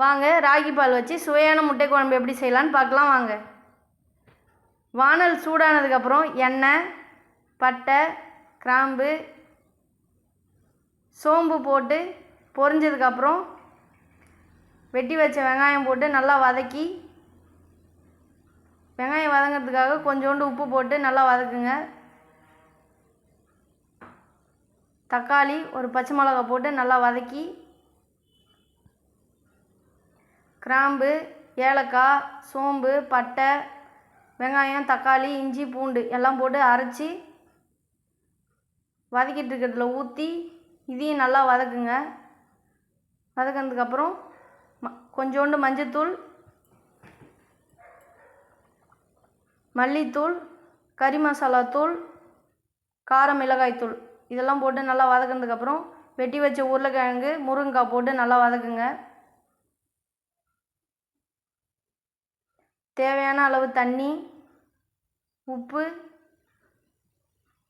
வாங்க ராகி பால் வச்சு சுவையான முட்டை குழம்பு எப்படி செய்யலான்னு பார்க்கலாம் வாங்க. வானல் சூடானதுக்கப்புறம் எண்ணெய் பட்டை கிராம்பு சோம்பு போட்டு பொரிஞ்சதுக்கப்புறம் வெட்டி வச்ச வெங்காயம் போட்டு நல்லா வதக்கி வெங்காயம் வதங்கிறதுக்காக கொஞ்சோண்டு உப்பு போட்டு நல்லா வதக்குங்க. தக்காளி ஒரு பச்சை மிளகா போட்டு நல்லா வதக்கி கிராம்பு ஏலக்காய் சோம்பு பட்டை வெங்காயம் தக்காளி இஞ்சி பூண்டு எல்லாம் போட்டு அரைச்சி வதக்கிட்டு இருக்கிறதுல ஊற்றி இதையும் நல்லா வதக்குங்க. வதக்கினதுக்கப்புறம் ம கொஞ்சோண்டு மஞ்சத்தூள் மல்லித்தூள் கறி மசாலா தூள் கார மிளகாய் தூள் இதெல்லாம் போட்டு நல்லா வதக்கினதுக்கப்புறம் வெட்டி வச்ச உருளைக்கிழங்கு முருங்கைக்காய் போட்டு நல்லா வதக்குங்க. தேவையான அளவு தண்ணி உப்பு.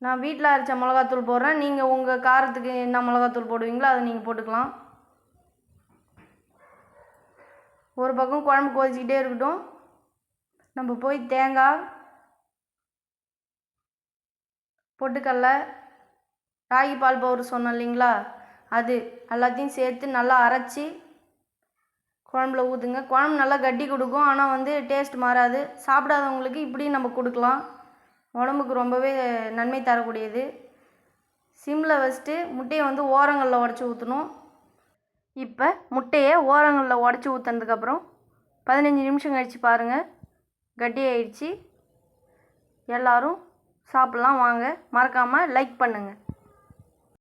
நான் வீட்டில் அரைச்ச மிளகாத்தூள் போடுறேன். நீங்கள் உங்கள் காரத்துக்கு என்ன மிளகாத்தூள் போடுவீங்களோ அதை நீங்கள் போட்டுக்கலாம். ஒரு பக்கம் குழம்பு கொதிச்சிக்கிட்டே இருக்கட்டும். நம்ம போய் தேங்காய் பொட்டுக்கடல ராகி பால் பவுடர் சொன்னோம் இல்லைங்களா? அது எல்லாத்தையும் சேர்த்து நல்லா அரைச்சி குழம்புல ஊற்றுங்க குழம்பு நல்லா கட்டி கொடுக்கும். ஆனால் வந்து டேஸ்ட் மாறாது. சாப்பிடாதவங்களுக்கு இப்படியும் நம்ம கொடுக்கலாம். உடம்புக்கு ரொம்பவே நன்மை தரக்கூடியது. சிம்மில் வச்சுட்டு முட்டையை வந்து ஓரங்களில் உடச்சி ஊற்றணும் இப்போ முட்டையை ஓரங்களில் உடச்சி ஊற்றுனதுக்கப்புறம் பதினஞ்சு நிமிஷம் கழித்து பாருங்கள் கட்டி ஆயிடுச்சு எல்லோரும் சாப்பிட்லாம் வாங்க. மறக்காமல் லைக் பண்ணுங்கள்